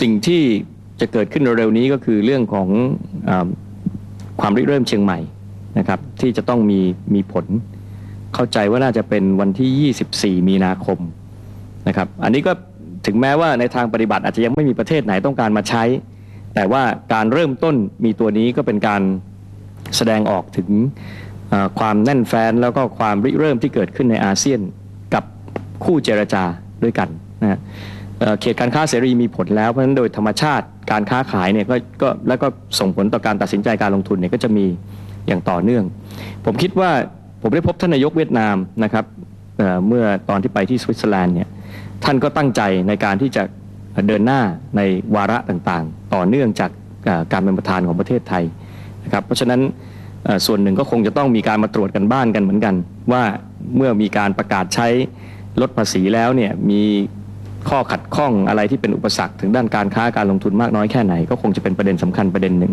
สิ่งที่จะเกิดขึ้นเร็วๆนี้ก็คือเรื่องของอความริเริ่มเชียงใหม่นะครับ ที่จะต้องมีมีผล เข้าใจว่าน่าจะเป็นวันที่ 24 มีนาคมนะครับ อันนี้ก็ถึงแม้ว่าในทางปฏิบัติอาจจะยังไม่มีประเทศไหนต้องการมาใช้ แต่ว่าการเริ่มต้นมีตัวนี้ก็เป็นการแสดงออกถึงความแน่นแฟ้นแล้วก็ความริเริ่มที่เกิดขึ้นในอาเซียนกับคู่เจรจาด้วยกันนะฮะ เขตการค้าเสรีมีผลแล้วเพราะฉะนั้นโดยธรรมชาติการค้าขายเนี่ยก็ก็แล้วก็ส่งผลต่อการตัดสินใจการลงทุนเนี่ยก็จะมีอย่างต่อเนื่อง ผมคิดว่าผมได้พบท่านนายกเวียดนามนะครับเเมื่อตอนที่ไปที่สวิตเซอร์แลนด์เนี่ยท่านก็ตั้งใจในการที่จะเดินหน้าในวาระต่างๆ ต่อเนื่องจากการเป็นประธานของประเทศไทยนะครับเพราะฉะนั้นส่วนหนึ่งก็คงจะต้องมีการมาตรวจกันบ้านกันเหมือนกัน ว่าเมื่อมีการประกาศใช้ลดภาษีแล้วเนี่ยมี ข้อขัดข้องอะไรที่เป็นอุปสรรคถึงด้านการค้าการลงทุนมากน้อยแค่ไหน ก็คงจะเป็นประเด็นสำคัญประเด็นหนึ่ง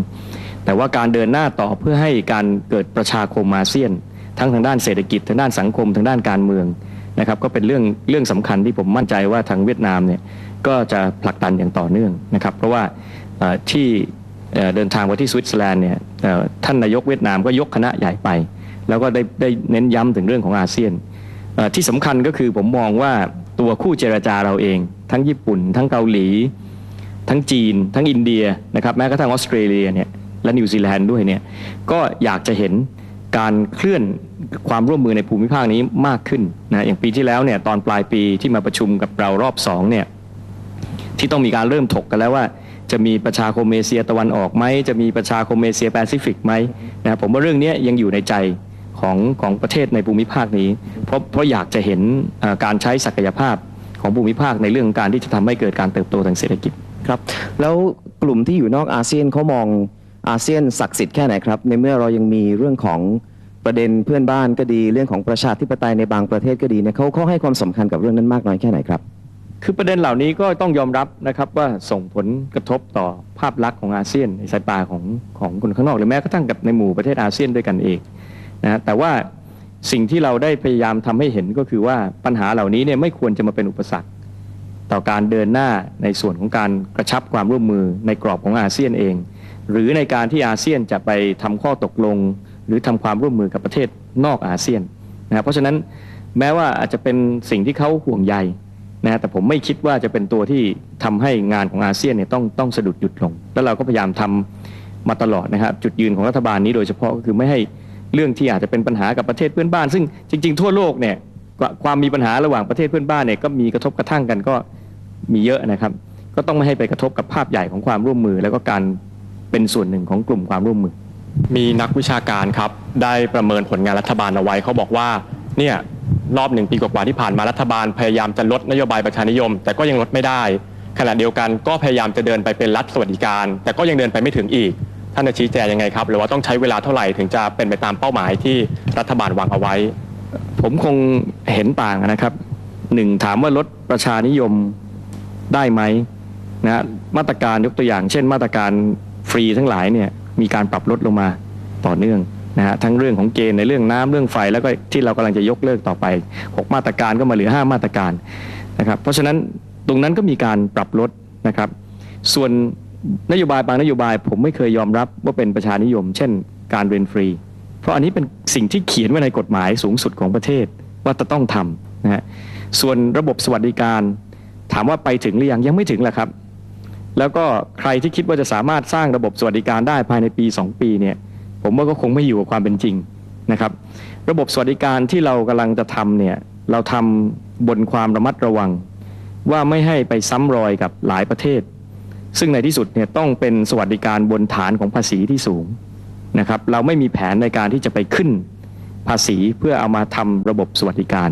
แต่ว่าการเดินหน้าต่อเพื่อให้การเกิดประชาคมอาเซียน ทั้งทางด้านเศรษฐกิจทางด้านสังคมทางด้านการเมืองนะครับก็เป็นเรื่องเรื่องสำคัญที่ผมมั่นใจว่าทางเวียดนามเนี่ยก็จะผลักดันอย่างต่อเนื่องนะครับเพราะว่าที่เดินทางไปที่สวิตเซอร์แลนด์เนี่ยท่านนายกเวียดนามก็ยกคณะใหญ่ไป แล้วก็ได้ได้เน้นย้ำถึงเรื่องของอาเซียนที่สำคัญก็คือผมมองว่า ตัวคู่เจรจาเราเอง ทั้งญี่ปุ่น ทั้งเกาหลี ทั้งจีน ทั้งอินเดียนะครับแม้กระทั่งออสเตรเลียเนี่ยและนิวซีแลนด์ด้วยเนี่ยก็อยากจะเห็นการเคลื่อนความร่วมมือในภูมิภาคนี้มากขึ้นนะอย่างปีที่แล้วเนี่ยตอนปลายปีที่มาประชุมกับเรารอบสองเนี่ยที่ต้องมีการเริ่มถกกันแล้วว่า จะมีประชาคมเอเชียตะวันออกไหมจะมีประชาคมเอเชียแปซิฟิกไหมนะผมว่าเรื่องนี้ยังอยู่ในใจ ของของประเทศในภูมิภาคนี้ เพราะเพราะอยากจะเห็นเอ่อการใช้ศักยภาพของภูมิภาคในเรื่องของการที่จะทำให้เกิดการเติบโตทางเศรษฐกิจครับ แล้วกลุ่มที่อยู่นอกอาเซียนเขามองอาเซียนศักดิ์สิทธิ์แค่ไหนครับ ในเมื่อเรายังมีเรื่องของประเด็นเพื่อนบ้านก็ดีเรื่องของประชาธิปไตยในบางประเทศก็ดีเนี่ยเขาเขาให้ความสำคัญกับเรื่องนั้นมากน้อยแค่ไหนครับ คือประเด็นเหล่านี้ก็ต้องยอมรับนะครับว่าส่งผลกระทบต่อภาพลักษณ์ของอาเซียนในสายตาของของคนข้างนอกหรือแม้กระทั่งกับในหมู่ประเทศอาเซียนด้วยกันเอง นะแต่ว่าสิ่งที่เราได้พยายามทำให้เห็นก็คือว่าปัญหาเหล่านี้เนี่ยไม่ควรจะมาเป็นอุปสรรค ต่อการเดินหน้าในส่วนของการกระชับความร่วมมือในกรอบของอาเซียนเอง หรือในการที่อาเซียนจะไปทำข้อตกลง หรือทำความร่วมมือกับประเทศนอกอาเซียนนะครับเพราะฉะนั้นแม้ว่าอาจจะเป็นสิ่งที่เขาห่วงใยนะแต่ผมไม่คิดว่าจะเป็นตัวที่ทำให้งานของอาเซียนเนี่ยต้องต้องสะดุดหยุดลง แล้วเราก็พยายามทำมาตลอดนะครับจุดยืนของรัฐบาลนี้โดยเฉพาะก็คือไม่ให้ เรื่องที่อาจจะเป็นปัญหากับประเทศเพื่อนบ้าน ซึ่งจริง ๆ ทั่วโลกเนี่ยความมีปัญหาระหว่างประเทศเพื่อนบ้านเนี่ยก็มีกระทบกระทั่งกันก็มีเยอะนะครับ ก็ต้องไม่ให้ไปกระทบกับภาพใหญ่ของความร่วมมือ แล้วก็การเป็นส่วนหนึ่งของกลุ่มความร่วมมือ มีนักวิชาการครับได้ประเมินผลงานรัฐบาลเอาไว้เขาบอกว่าเนี่ยรอบหนึ่งปีกว่าที่ผ่านมารัฐบาลพยายามจะลดนโยบายประชานิยม แต่ก็ยังลดไม่ได้ขณะเดียวกันก็พยายามจะเดินไปเป็นรัฐสวัสดิการ แต่ก็ยังเดินไปไม่ถึงอีก ท่านจะชี้แจงยังไงครับ หรือว่าต้องใช้เวลาเท่าไหร่ถึงจะเป็นไปตามเป้าหมายที่รัฐบาลวางเอาไว้ ผมคงเห็นต่างนะครับหนึ่งถามว่าลดประชานิยมได้ไหมนะมาตรการยกตัวอย่าง เช่น มาตรการฟรีทั้งหลายเนี่ยมีการปรับลดลงมาต่อเนื่องนะฮะทั้งเรื่องของเกณฑ์ในเรื่องน้ำเรื่องไฟแล้วก็ที่เรากำลังจะยกเลิกต่อไป 6 มาตรการก็มาเหลือ 5 มาตรการนะครับเพราะฉะนั้นตรงนั้นก็มีการปรับลดนะครับ ส่วน นโยบายบางนโยบาย ผมไม่เคยยอมรับว่าเป็นประชานิยม เช่น การเรียนฟรี เพราะอันนี้เป็นสิ่งที่เขียนไว้ในกฎหมายสูงสุดของประเทศว่าจะต้องทำนะฮะส่วนระบบสวัสดิการ ถามว่าไปถึงหรือยังยังไม่ถึงแหละครับ แล้วก็ใครที่คิดว่าจะสามารถสร้างระบบสวัสดิการได้ภายในปี 2 ปีเนี่ยผมว่าก็คงไม่อยู่กับความเป็นจริงนะครับ ระบบสวัสดิการที่เรากำลังจะทำเนี่ยเราทำบนความระมัดระวัง ว่าไม่ให้ไปซ้ำรอยกับหลายประเทศ ซึ่งในที่สุดเนี่ยต้องเป็นสวัสดิการบนฐานของภาษีที่สูงนะครับ เราไม่มีแผนในการที่จะไปขึ้นภาษีเพื่อเอามาทำระบบสวัสดิการ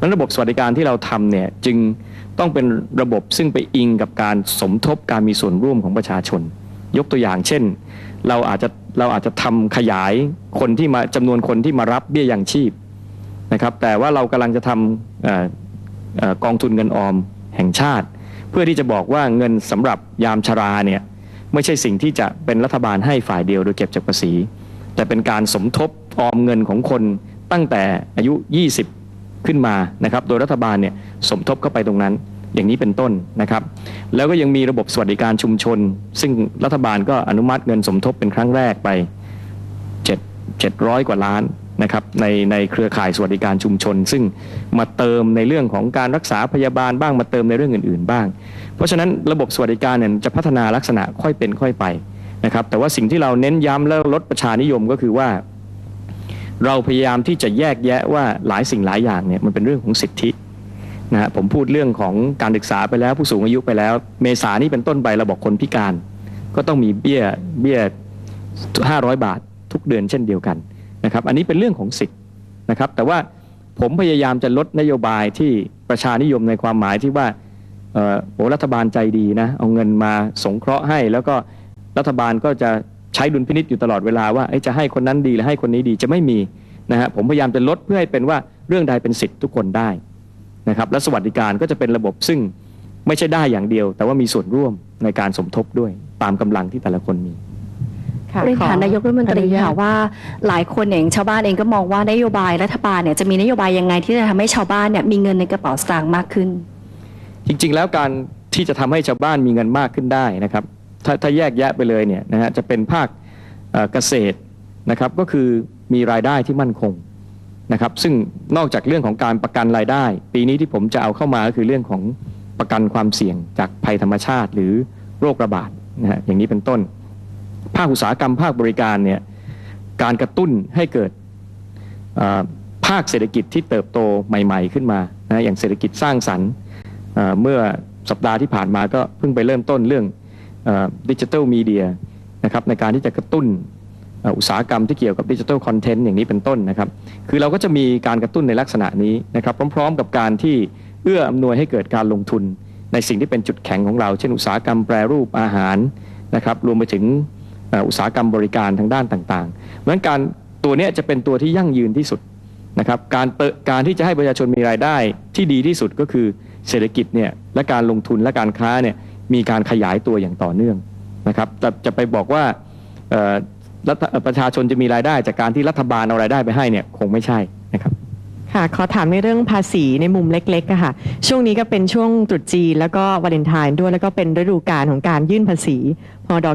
นั้นระบบสวัสดิการที่เราทำเนี่ยจึงต้องเป็นระบบซึ่งไปอิงกับการสมทบการมีส่วนร่วมของประชาชน ยกตัวอย่างเช่น เราอาจจะเราอาจจะทำขยายคนที่มาจำนวนคนที่มารับเบี้ยยังชีพนะครับ แต่ว่าเรากำลังจะทำกองทุนเงินออมแห่งชาติ เพื่อที่จะบอกว่าเงินสำหรับยามชราเนี่ยไม่ใช่สิ่งที่จะเป็นรัฐบาลให้ฝ่ายเดียวโดยเก็บจากภาษี แต่เป็นการสมทบออมเงินของคนตั้งแต่อายุ 20 ขึ้นมานะครับโดยรัฐบาลเนี่ยสมทบเข้าไปตรงนั้นอย่างนี้เป็นต้นนะครับ แล้วก็ยังมีระบบสวัสดิการชุมชน ซึ่งรัฐบาลก็อนุมัติเงินสมทบเป็นครั้งแรกไป 7 700 กว่าล้าน นะครับในในเครือข่ายสวัสดิการชุมชน ซึ่งมาเติมในเรื่องของการรักษาพยาบาลบ้างมาเติมในเรื่องอื่น ๆ บ้าง เพราะฉะนั้นระบบสวัสดิการเนี่ยจะพัฒนาลักษณะค่อยเป็นค่อยไปนะครับแต่ว่าสิ่งที่เราเน้นย้ำและลดประชานิยมก็คือว่า เราพยายามที่จะแยกแยะว่าหลายสิ่งหลายอย่างเนี่ยมันเป็นเรื่องของสิทธินะฮะผมพูดเรื่องของการศึกษาไปแล้วผู้สูงอายุไปแล้ว เมษานี่เป็นต้นไปเราบอกคนพิการ ก็ต้องมีเบี้ยเบี้ย500 บาททุกเดือนเช่นเดียวกัน นะครับอันนี้เป็นเรื่องของสิทธิ์นะครับแต่ว่าผมพยายามจะลดนโยบายที่ประชานิยมในความหมายที่ว่าโอ้รัฐบาลใจดีนะเอาเงินมาสงเคราะห์ให้ แล้วก็รัฐบาลก็จะใช้ดุลพินิษอยู่ตลอดเวลาว่าจะให้คนนั้นดีหรือให้คนนี้ดีจะไม่มีนะฮะผมพยายามจะลดเพื่อให้เป็นว่าเรื่องใดเป็นสิทธิ์ทุกคนได้นะครับและสวัสดิการก็จะเป็นระบบซึ่งไม่ใช่ได้อย่างเดียว แต่ว่ามีส่วนร่วมในการสมทบด้วยตามกำลังที่แต่ละคนมี ค่ะเรียนขอถามนายกรัฐมนตรีอญาค่ะว่าหลายคนเองชาวบ้านเองก็มองว่านโยบายรัฐบาลเนี่ยจะมีนโยบายยังไงที่จะทำให้ชาวบ้านเนี่ยมีเงินในกระเป๋าสตางค์มากขึ้น จริง ๆ แล้วการที่จะทำให้ชาวบ้านมีเงินมากขึ้นได้นะครับ ถ้าถ้าแยกแยะไปเลยเนี่ยนะฮะจะเป็นภาคเอ่อเกษตรนะครับก็คือมีรายได้ที่มั่นคงนะครับ ซึ่งนอกจากเรื่องของการประกันรายได้ ปีนี้ที่ผมจะเอาเข้ามาก็คือเรื่องของประกันความเสี่ยงจากภัยธรรมชาติหรือโรคระบาดนะฮะอย่างนี้เป็นต้น ภาคอุตสาหกรรมภาคบริการเนี่ยการกระตุ้นให้เกิดภาคเศรษฐกิจที่เติบโตใหม่ ๆ ขึ้นมานะอย่างเศรษฐกิจสร้างสรรค์เมื่อสัปดาห์ที่ผ่านมาก็เพิ่งไปเริ่มต้นเรื่องดิจิทัลมีเดียนะครับในการที่จะกระตุ้นอุตสาหกรรมที่เกี่ยวกับดิจิทัลคอนเทนต์อย่างนี้เป็นต้นนะครับ คือเราก็จะมีการกระตุ้นในลักษณะนี้นะครับ พร้อม ๆ กับการที่เอื้ออำนวยให้เกิดการลงทุน ในสิ่งที่เป็นจุดแข็งของเรา เช่นอุตสาหกรรมแปรรูปอาหารนะครับ รวมไปถึง อุตสาหกรรมบริการทางด้านต่างๆเพราะฉะนั้นการตัวนี้จะเป็นตัวที่ยั่งยืนที่สุดนะครับการเตการที่จะให้ประชาชนมีรายได้ที่ดีที่สุดก็คือเศรษฐกิจเนี่ยและการลงทุนและการค้าเนี่ยมีการขยายตัวอย่างต่อเนื่องนะครับจะจะไปบอกว่ารัฐประชาชนจะมีรายได้จากการที่รัฐบาลเอารายได้ไปให้เนี่ยคงไม่ใช่ ค่ะ ขอถามในเรื่องภาษีในมุมเล็กๆค่ะ ช่วงนี้ก็เป็นช่วงตรุษจีนแล้วก็วาเลนไทน์ด้วย แล้วก็เป็นฤดูกาลของการยื่นภาษีพด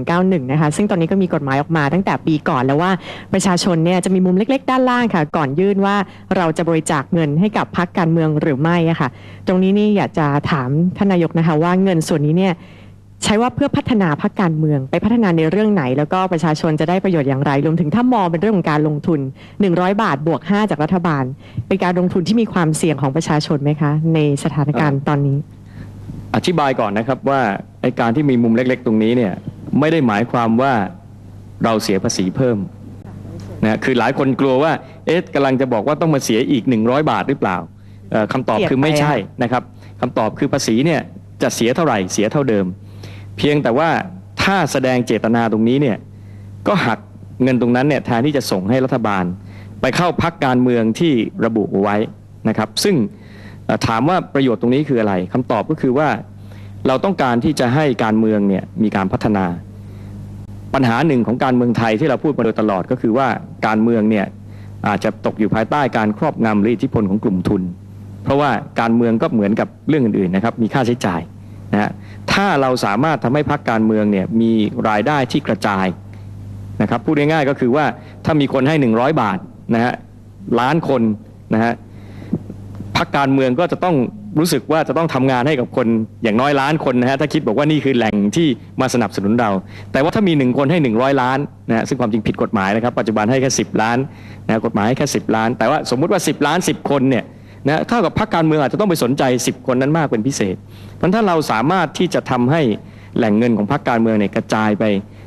9091 นะคะ ซึ่งตอนนี้ก็มีกฎหมายออกมาตั้งแต่ปีก่อนแล้วว่าประชาชนเนี่ยจะมีมุมเล็ก ๆ ด้านล่างค่ะ ก่อนยื่นว่าเราจะบริจาคเงินให้กับพรรคการเมืองหรือไม่ะค่ะ ตรงนี้นี่อยากจะถามท่านนายกนะคะ ว่าเงินส่วนนี้เนี่ย ใช้ว่าเพื่อพัฒนาพรรคการเมือง ไปพัฒนาในเรื่องไหน แล้วก็ประชาชนจะได้ประโยชน์อย่างไร รวมถึงถ้ามองเป็นเรื่องของการลงทุน 100 บาทบวก 5 จากรัฐบาล เป็นการลงทุนที่มีความเสี่ยงของประชาชนไหมคะ ในสถานการณ์ตอนนี้ อธิบายก่อนนะครับว่าไอการที่มีมุมเล็ก ๆ ตรงนี้เนี่ยไม่ได้หมายความว่าเราเสียภาษีเพิ่มนะคือหลายคนกลัวว่าเอ๊ะกำลังจะบอกว่าต้องมาเสียอีก 100 บาทหรือเปล่าเอ่อคำตอบคือไม่ใช่นะครับคำตอบคือภาษีเนี่ยจะเสียเท่าไหร่เสียเท่าเดิม เพียงแต่ว่าถ้าแสดงเจตนาตรงนี้เนี่ยก็หักเงินตรงนั้นเนี่ยแทนที่จะส่งให้รัฐบาล ไปเข้าพักการเมืองที่ระบุไว้นะครับ ซึ่งถามว่าประโยชน์ตรงนี้คืออะไรคำตอบก็คือว่าเราต้องการที่จะให้การเมืองเนี่ยมีการพัฒนา ปัญหาหนึ่งของการเมืองไทยที่เราพูดมาโดยตลอดก็คือว่าการเมืองเนี่ยอาจจะตกอยู่ภายใต้การครอบงำหรืออิทธิพลของกลุ่มทุน เพราะว่าการเมืองก็เหมือนกับเรื่องอื่นๆนะครับมีค่าใช้จ่าย นะถ้าเราสามารถทำให้พรรคการเมืองเนี่ยมีรายได้ที่กระจายนะครับพูดง่ายๆก็คือว่าถ้ามีคนให้ 100 บาทนะฮะล้านคนนะฮะพักการเมืองก็จะต้องรู้สึกว่าจะต้องทำงานให้กับคนอย่างน้อยล้านคนนะฮะถ้าคิดบอกว่านี่คือแหล่งที่มาสนับสนุนเรา แต่ว่าถ้ามีหนึ่งคนให้ 100 ล้านนะฮะซึ่งความจริงผิดกฎหมายนะครับ ปัจจุบันให้แค่ 10 ล้านนะกฎหมายให้แค่ 10 ล้าน แต่ว่าสมมุติว่า 10 ล้าน 10 คนเนี่ย นะเท่ากับพักการเมืองอาจจะต้องไปสนใจ 10 คนนั้นมากเป็นพิเศษ เพราะถ้าเราสามารถที่จะทำให้แหล่งเงินของพรรคการเมืองเนี่ยกระจายไป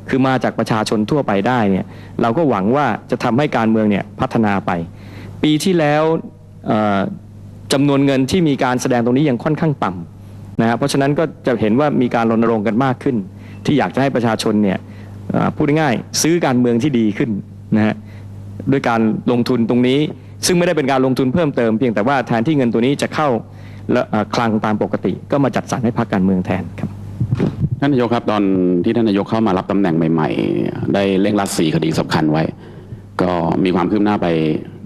คือมาจากประชาชนทั่วไปได้เนี่ยเราก็หวังว่าจะทำให้การเมืองเนี่ยพัฒนาไป ปีที่แล้วเอ่อจำนวนเงินที่มีการแสดงตรงนี้ยังค่อนข้างต่ำนะครับเพราะฉะนั้นก็จะเห็นว่ามีการรณรงค์กันมากขึ้น ที่อยากจะให้ประชาชนเนี่ยพูดง่ายซื้อการเมืองที่ดีขึ้นนะฮะด้วยการลงทุนตรงนี้ ซึ่งไม่ได้เป็นการลงทุนเพิ่มเติมเพียงแต่ว่าแทนที่เงินตัวนี้จะเข้าคลังตามปกติ ก็มาจัดสรรให้พรรคการเมืองแทนครับท่านนายกครับตอนที่ท่านนายกเข้ามารับตำแหน่งใหม่ ๆ ได้เร่งรัดสี่คดีสำคัญไว้ ก็มีความคืบหน้าไป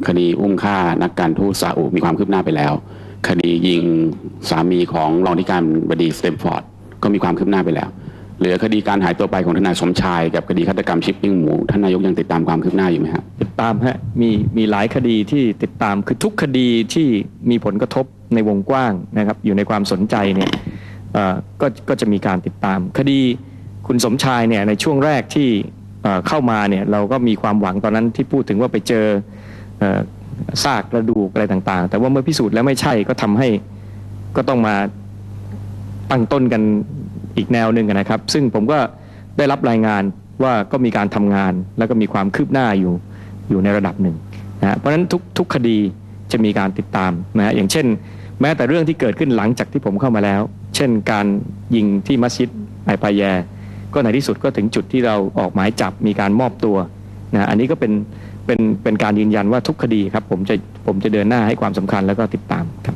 คดีอุ้มฆ่านักการทูตซาอุมีความคืบหน้าไปแล้ว คดียิงสามีของรองธิการบดีสเตมฟอร์ดก็มีความคืบหน้าไปแล้ว เหลือคดีการหายตัวไปของทนายสมชาย กับคดีฆาตกรรมชิปปิ้งหมูท่านนายกยังติดตามความคืบหน้าอยู่ไหมครับติดตามฮะมีมีหลายคดีที่ติดตามคือทุกคดีที่มีผลกระทบในวงกว้างนะครับ อยู่ในความสนใจเนี่ยเอ่อก็ก็จะมีการติดตาม คดีคุณสมชายเนี่ยในช่วงแรกที่เข้ามาเนี่ยเราก็มีความหวังตอนนั้นที่พูดถึงว่าไปเจอเอ่อซากกระดูกอะไรต่างๆ แต่ว่าเมื่อพิสูจน์แล้วไม่ใช่ก็ทำให้ก็ต้องมาตั้งต้นกัน อีกแนวหนึ่งนะครับ ซึ่งผมก็ได้รับรายงานว่าก็มีการทำงาน แล้วก็มีความคืบหน้าอยู่อยู่ในระดับหนึ่งนะเพราะฉะนั้นทุกทุกคดีจะมีการติดตามนะฮะอย่างเช่น แม้แต่เรื่องที่เกิดขึ้นหลังจากที่ผมเข้ามาแล้ว เช่น การยิงที่มัสยิดไอปายแยก็ในที่สุดก็ถึงจุดที่เราออกหมายจับมีการมอบตัวนะอันนี้ก็เป็นเป็นเป็นการยืนยันว่าทุกคดีครับผมจะผมจะเดินหน้าให้ความสำคัญแล้วก็ติดตามครับ